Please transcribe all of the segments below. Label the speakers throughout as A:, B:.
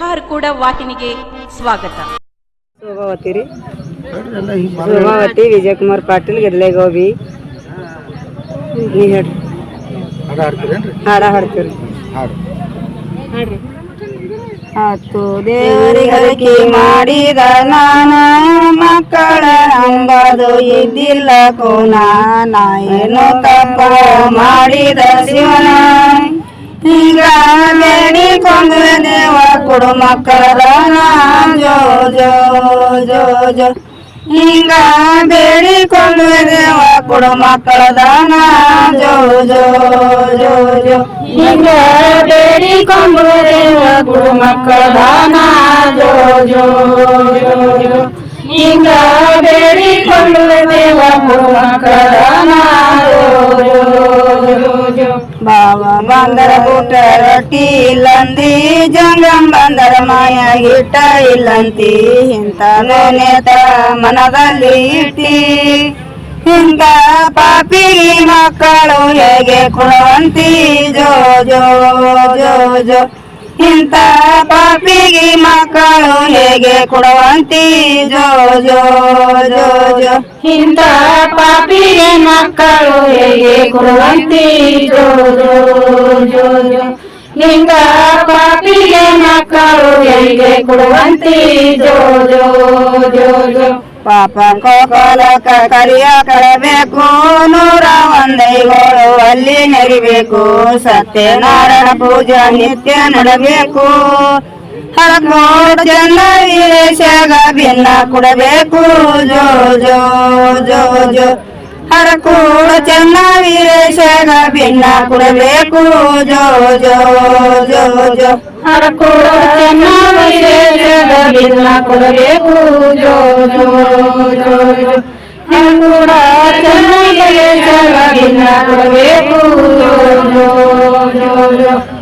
A: ಹಾರ್ಕೂಡ ವಾಹಿನಿಗೆ ಸ್ವಾಗತ.
B: ಶೋಭಾವತಿ ರೀ ಶೋಭಾವತಿ ವಿಜಯಕುಮಾರ್ ಪಾಟೀಲ್ ಗೆದ್ಲೆ ಗೋಬಿ. ನೀ ಹೇಳ್ರಿ.
C: ಹಾಡ
B: ಹಾಡ್ತೀರಿ
C: ಹಾಡು
B: ಹತ್ತು ದೇವರಿಗೆ ಮಾಡಿದ ನಾನ ಮಕ್ಕಳ ಅಂಬದು ಇದ್ದಿಲ್ಲ ಕೋನ ನಾ ಏನೋ ತಪ್ಪ ಮಾಡಿದ ಶಿವನ. ಬೇಡಿಕೊಂಡು ದೇವ ಕೊಡು ಮಕ್ಕಳ ದಾನ ಜೋ ಜೋ ಜೋ ಜೋ. ಹಿಂಗ ಬೇಡಿಕೊಂಡು ದೇವ ಕೊಡು ಮಕ್ಕಳ ದಾನ ಜೋ ಜೋ ಜೋ ಜೋ. ಹಿಂಗ ಬೇಡಿಕೊಂಡು ದೇವ ಕೊಡು ಮಕ್ಕಳ ದಾನ ಜೋ ಜೋ ಜೋ ಜೋ. ದೇವ ಕೊಡು ಮಕ್ಕಳ ಬಂದರ ಊಟ ರೊಟ್ಟಿ ಇಲ್ಲಂದಿ ಜಂಗಂ ಬಂದರ ಮಾಯ ಗಿಟ್ಟ ಇಲ್ಲಂತಿ. ಇಂತ ನೇತ ಮನದಲ್ಲಿ ಇಟ್ಟಿ. ಇಂಥ ಪಾಪಿ ಮಕ್ಕಳು ಹೇಗೆ ಕೊಡುವಂತಿ? ಜೋ ಜೋ ಜೋ ಜೋ. ಇಂಥ ಪಾಪಿಗೆ ಮಕ್ಕಳು ಹೇಗೆ ಕೊಡುವಂತಿ? ಜೋ ಜೋ ಜೋ ಜೋ. ಪಾಪಿಗೆ ಮಕ್ಕಳು ಹೇಗೆ ಕೊಡುವಂತಿ? ಜೋ ಜೋ ಜೋ ಪಾಪಿಗೆ ಮಕ್ಕಳು ಹೇಗೆ ಕೊಡುವಂತಿ? ಜೋ ಜೋ ಜೋ ಜೋ. ಪಾಪ ಕೋಕಲಕ ಕರಿಯ ಕರಬೇಕು ನೂರ ಒಂದೈಗಳು ಅಲ್ಲಿ ನೆರಿಬೇಕು, ಸತ್ಯನಾರಾಯಣ ಪೂಜಾ ನಿತ್ಯ ನಡಬೇಕು. ಹರಕೋಡ್ ಚಂದ ವೀರೇಶಾಗ ಭಿನ್ನ ಕೊಡಬೇಕು. ಜೋ ಜೋ ಜೋ ಜೋ. ಹರಕೋಡ ಚಂದ ವೀರೇಶಾಗ ಭಿನ್ನ ಕೊಡಬೇಕು. ಜೋ ಜೋ ಜೋ ಜೋ. ಹರಕೋಡ ಚಂದ ವೀರೇಶಾಗ ಭಿನ್ನ ಕೊಡಬೇಕು. ಜೋ ಜೋ ಜೋ ಜೋ. ಹರಕೋಡ ಚಂದ ವೀರೇಶಾಗ ಕೊಡಬೇಕು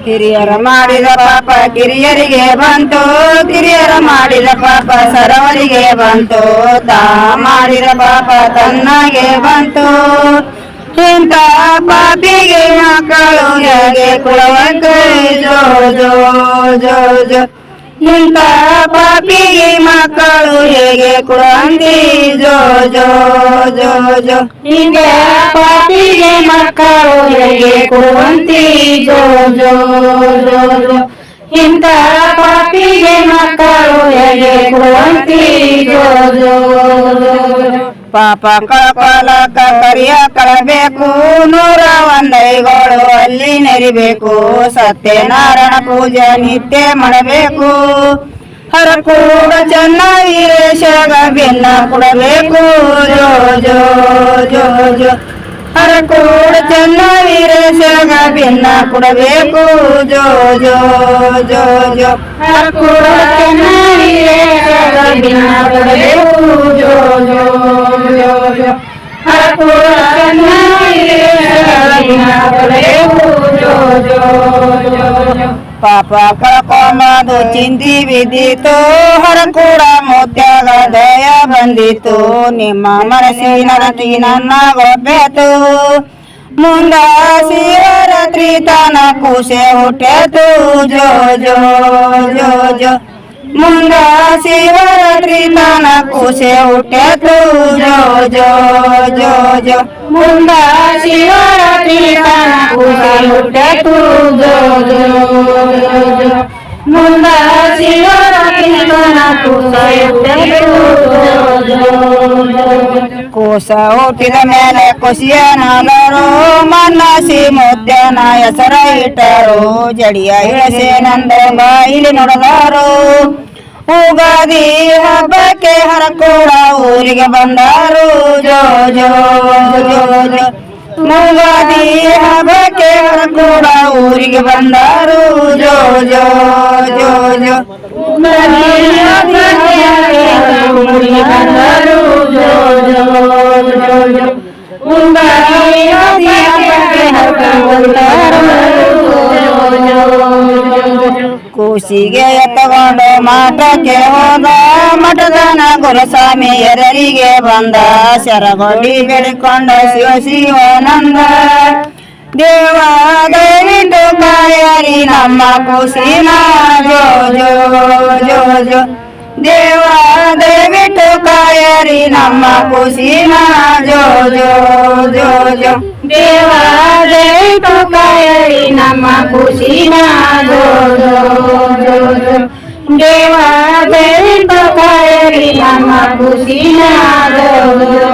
B: ಹಿರಿಯರ ಮಾಡಿದ ಪಾಪ ಕಿರಿಯರಿಗೆ ಬಂತು. ಕಿರಿಯರ ಮಾಡಿದ ಪಾಪ ಸರವರಿಗೆ ಬಂತು. ತಾ ಮಾಡಿದ ಪಾಪ ತನ್ನಗೆ ಬಂತು. ಇಂಥ ಪಾಪಿಗೆ ಮಕ್ಕಳು ಹೇಗೆ ಕೊಡಬೇಕು ಜೋ ಜೋ ಜೋ ಜೋ. ಇಂಥ ಪಾಪಿಗೆ ಮಕ್ಕಳು ಹೇಗೆ ಕೊಡುವಂತಿ ಜೋ ಜೋ ಜೋ ಜೋ. ಹೀಗೆ ಪಾಪಿಗೆ ಮಕ್ಕಳು ಹೇಗೆ ಕೊಡುವಂತಿ ಜೋ ಜೋ ಜೋ ಜೋ. ಇಂಥ ಪಾಪಿಗೆ ಮಕ್ಕಳು ಹೇಗೆ ಕೊಡುವಂತಿ ಜೋ ಜೋ ಜೋ ಜೋ. ಪಾಪ ಕಳಕಲಕ ಕರಿಯ ಕಳಬೇಕು. ನೂರ ಒಂದೈಗಳು ಅಲ್ಲಿ ನೆರಿಬೇಕು. ಸತ್ಯನಾರಾಯಣ ಪೂಜೆ ನಿತ್ಯ ಮಾಡಬೇಕು. ಹರಕೂಡ ಚೆನ್ನ ವೀರೇಶಗ ಭಿನ್ನ ಕೊಡಬೇಕು. ಜೋ ಜೋ ಜೋ ಜೋ. ಹರಕೂಡ ಚೆನ್ನ ವೀರೇಶಗ ಭಿನ್ನ ಕೊಡಬೇಕು. ಜೋ ಜೋ ಜೋ ಜೋ. ಹರಕೂಡ ಚೆನ್ನ ವೀರೇಶಗ ಭಿನ್ನ ಕೊಡಬೇಕು. ಜೋ ಜೋ ಜೋ. ಪಾಪ ಕಳ್ಕೊಂಬದು ಚಿಂತಿ ಬಿದ್ದಿತು ಹೊರ ಕೂಡ ಮುತ್ಯಾಗ ದಯ ಬಂದಿತು ನಿಮ್ಮ ಮನಸ್ಸಿನ ರತಿ ನನ್ನ ಗೊಬ್ಬೆತು ಮುಂದ ಶಿವರಾತ್ರಿ ತನ ಕುಸೆ ಹುಟ್ಟೆತು ಜೋ ಜೋ ಜೋ ಜೋ ಮುಂದ ಶಿವರಾತ್ರಿ ತನ ಕುಸೆ ಹುಟ್ಟೆತು ಜೋ ಜೋ ಜೋ ಜೋ ಮುಂದ ಶಿವರಾತ್ರಿ ತನ ಕುಸೆ ಹುಟ್ಟೆತು ಜೋ ಜೋ ಜೋ ಜೋ ಮುಂದ ಶಿವರಾತ್ರಿ ತನ ಕುಸೆ ಕೋಸ ಹುಟ್ಟಿದ ಮೇಲೆ ಕುಸಿಯ ನಾದರು ಮನಸಿ ಮುದ್ದನ ಹೆಸರ ಇಟ್ಟರು. ಜಡಿಯ ಇಳಸೆ ನಂದ ಬಾಯಿಲಿ ನೋಡಲಾರು. ಉಗಾದಿ ಹಬ್ಬಕ್ಕೆ ಹರಕೂಡ ಊರಿಗೆ ಬಂದರು. ಜೋ ಜೋ ಜೋ ಮುಗಾದಿ ಹಬ್ಬಕ್ಕೆ ಹರಕೂಡ ಊರಿಗೆ ಬಂದರು. ಜೋ ಜೋ ಜೋ ಜೋ. ಊರಿಗೆ ಬಂದರು. ಜೋ ಜೋ ಉಗಾದಿ ಹಬ್ಬಕ್ಕೆ ಹರಕೂಡ ಕೂಸಿಗೆ ತಗೊಂಡು ಮಠಕ್ಕೆ ಹೋದ ಮಠದನ ಗುರುಸ್ವಾಮಿ ಎರರಿಗೆ ಬಂದ ಶರಗೊಡಿ ಬೆಳ್ಕೊಂಡ ಶಿವ ಶಿವಾನಂದ. ದೇವ ದಯವಿಟ್ಟು ಕಾಯರಿ ನಮ್ಮ ಕುಸಿನ ಜೋ ಜೋ ಕಾಯರಿ ನಮ್ಮ ಕುಸಿನ ಜೋ ಜೋ ಜೋ ಜೋ ದೇವ ದಯವಿಟ್ಟು ಕಾಯರಿ ನಮ್ಮ ಕುಸಿನ ಜೋ ಜೋ ಜೋ ಜೋ ದೇವ ದಯವಿಟ್ಟು ಕಾಯರಿ ನಮ್ಮ ಕುಸಿನ ಜೋ ಜೋ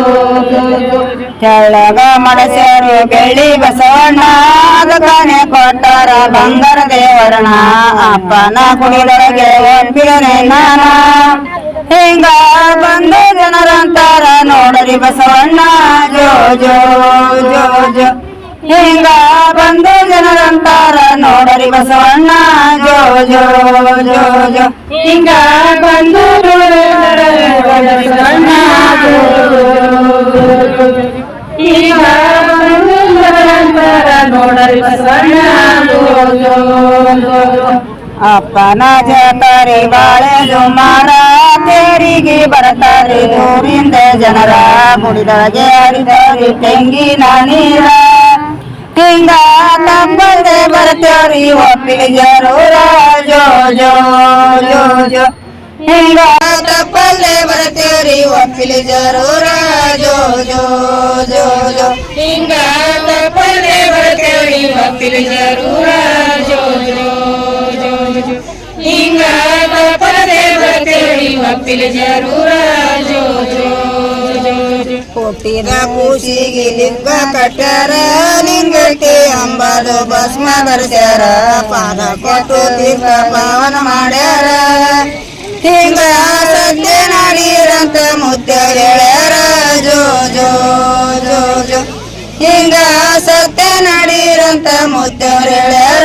B: ಜೋ ಜೋ ತೆಳ್ಳಗ ಮಡಸೇರು ಬೆಳ್ಳಿ ಬಸವಣ್ಣ ಅದಕ್ಕನೆ ಕೊಟ್ಟಾರ ಬಂಗಾರ ದೇವರಣ ಅಪ್ಪನ ಕುಡಿದೊಳಗೆ ಒಪ್ಪಿದರೆ ನಾನ ಹಿಂಗ ಬಂದ ಜನರಂತಾರ ನೋಡರಿ ಬಸವಣ್ಣ. ಜೋ ಜೋ ಜೋ ಜೋ. ಹಿಂಗ ಬಂದ ಜನರಂತಾರ ನೋಡರಿ ಬಸವಣ್ಣ. ಜೋ ಜೋ ಜೋ ಜೋ. ಹಿಂಗ ಬಂದು ಬಸವಣ್ಣ. ಈಗ ಬಂದು ಜನರಂತಾರ ನೋಡರಿ ಬಸವಣ್ಣ. ಜೋ ಜೋ ಜೋ. ಅಪ್ಪನ ಜಾತರೆ ಬಾಳೆ ಸುಮಾರ ತೇರಿಗೆ ಬರ್ತಾರೆ ದೂರಿಂದ ಜನರ ಗುಡಿದೊಳಗೆ ಹರಿದರಿ ತೆಂಗಿನ ನೀರ ಹಿಂಗ ತಪ್ಪದೆ ಬರ್ತೇವ್ರಿ ಒಪ್ಪಿಗೆ ಜರೂರ ಜೋ ಜೋ ಜೋ ಜೋ ಹಿಂಗ ತಪ್ಪಲ್ಲೇ ಬರ್ತೇವ್ರಿ ಒಪ್ಪಿಗೆ ಜರೂರ ಜೋ ಜೋ ಜೋ ಜೋ ಹಿಂಗ ತಪ್ಪಲ್ಲೇ ಬರ್ತೇವ್ರಿ ಒಪ್ಪಿಗೆ ಜರೂರ ಜೋ ಜೋ ಜೋ ಜೋ ಹಿಂಗ ಲಿಂಗ ಕಟ್ಟಾರ ಲಿಂಗಕ್ಕೆ ಅಂಬಾದು ಭಸ್ಮ ಬರ್ಸ್ಯಾರ. ಪಾದ ಕೊಟ್ಟು ಲಿಂಗ ಪಾವನ ಮಾಡ್ಯಾರ. ಹಿಂಗ ಸತ್ಯ ನಾಡೀರಂತ ಮುದ್ದ ಹೇಳ್ಯಾರ. ಜೋ ಜೋ ಜೋ ಜೋ. ಹಿಂಗ ಸತ್ಯ ನಡೀರಂತ ಮುದ್ದ ಹೇಳ್ಯಾರ.